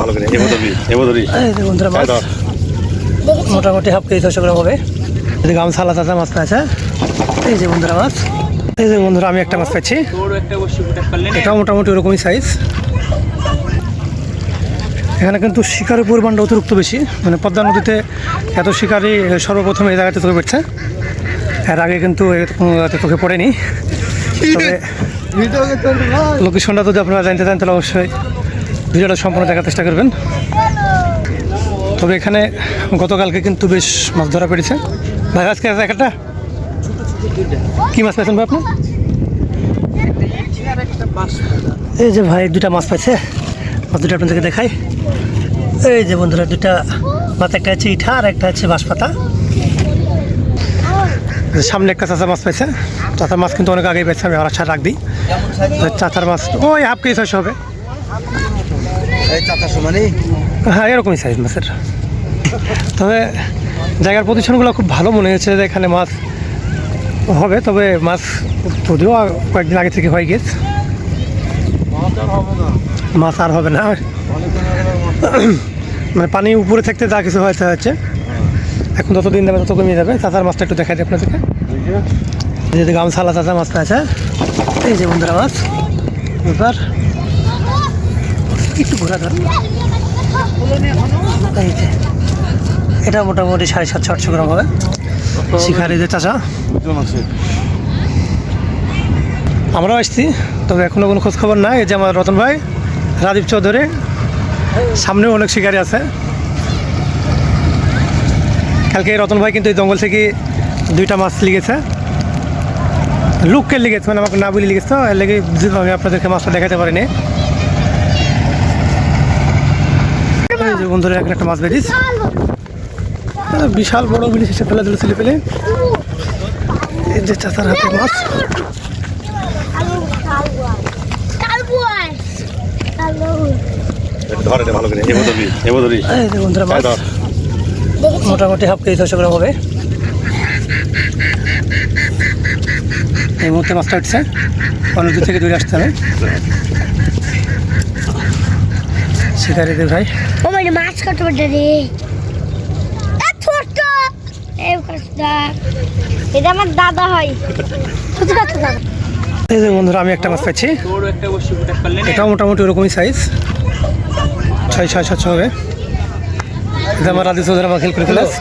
ভালো করে বন্ধুরা মাছ মোটামুটি হাফ কেজি ছশো গ্রাম হবে। এদিকে আমি সালাদ আছে মাছ আছে এই যে বন্ধুরা মাছ। এই যে বন্ধুরা আমি একটা মাছ পাচ্ছি এটাও মোটামুটি ওরকমই সাইজ এখানে কিন্তু শিকারের পরিমাণটা অতিরিক্ত বেশি। মানে পদ্মা নদীতে এত শিকারই সর্বপ্রথম এই জায়গাতে চোখে পড়ছে। এর আগে কিন্তু এরকম জায়গাতে চোখে পড়েনি। তবে লোকেশনটা যদি আপনারা জানতে চান তাহলে অবশ্যই ভিডিওটা সম্পূর্ণ দেখার চেষ্টা করবেন। তবে এখানে গতকালকে কিন্তু বেশ মাছ ধরা পেরেছে ভাই, আজকে আছে একটা? কি মাছ পাইছেন ভাই আপনি? এই যে ভাই দুটা মাছ পাইছে। মাছ দুটো আপনাদেরকে দেখাই। এই যে বন্ধুরা দুটা মাছ, একটা আছে ইঠা আর একটা আছে বাঁশপাতা। সামনে একটা চাচা মাছ পাইছে। চাচার মাছ কিন্তু অনেক আগেই পাইছে, আমি আর আচ্ছা রাখ দিই। চাচার মাছ, ওই হাফ কেজি হবে। হ্যাঁ এরকমই সাইজ মাছের। তবে জায়গার প্রতিষ্ঠানগুলো খুব ভালো মনে হয়েছে যে এখানে মাছ হবে তবে মাছ যদিও কয়েকদিন আগে থেকে হয়ে গেছে। মাছ আর হবে না। মানে পানি উপরে থাকতে যা কিছু হয়েছে হচ্ছে। এখন যত দিন যাবে তত কমিয়ে যাবে। চাচার মাছটা একটু দেখাই দিই আপনাদেরকে। আমি সালা চাচা মাছটা আছে। এই যে বন্ধুরা মাছ। এবার একটু ঘোরা ধর। এই যে এটা মোটামুটি সাড়ে সাতশো আটশো গ্রাম হবে। যে চাচা। আমরাও আসছি তবে এখনও কোনো খোঁজ খবর নাই। এই যে আমার রতন ভাই রাজীব চৌধুরী সামনেও অনেক শিকারি আছে। কালকে রতন ভাই কিন্তু এই জঙ্গল থেকে দুইটা মাছ লিগেছে লুককে লিগেছে মানে আমাকে না বলে লিগেছে তো এর লেগে আমি আপনাদেরকে মাছটা দেখাতে পারিনি। যে বন্ধুরা এখানে একটা মাছ আহ, বিশাল বড় বিলিশ এসে ফেলে দিল ছেলে ফেলে এই যে চাচার হাতে মাছ। মোটামুটি হাফ কেজি ছশো গ্রাম হবে। এই মুহূর্তে মাছটা উঠছে। অনেক দূর থেকে দূরে আসতে হবে। শিকারিদের ভাই। ও মানে মাছ কাটতে পারছে রে। এ ছোট্ট এই কাজটা। এটা আমার দাদা হয়। ছোট কাছে দাদা এই যে বন্ধুরা আমি একটা মাছ পাচ্ছি এটা মোটামুটি ওরকমই সাইজ ছয় ছয় সাতশো হবে। এটা আমার রাধি চৌধুরী হেল্প করে ফেলাস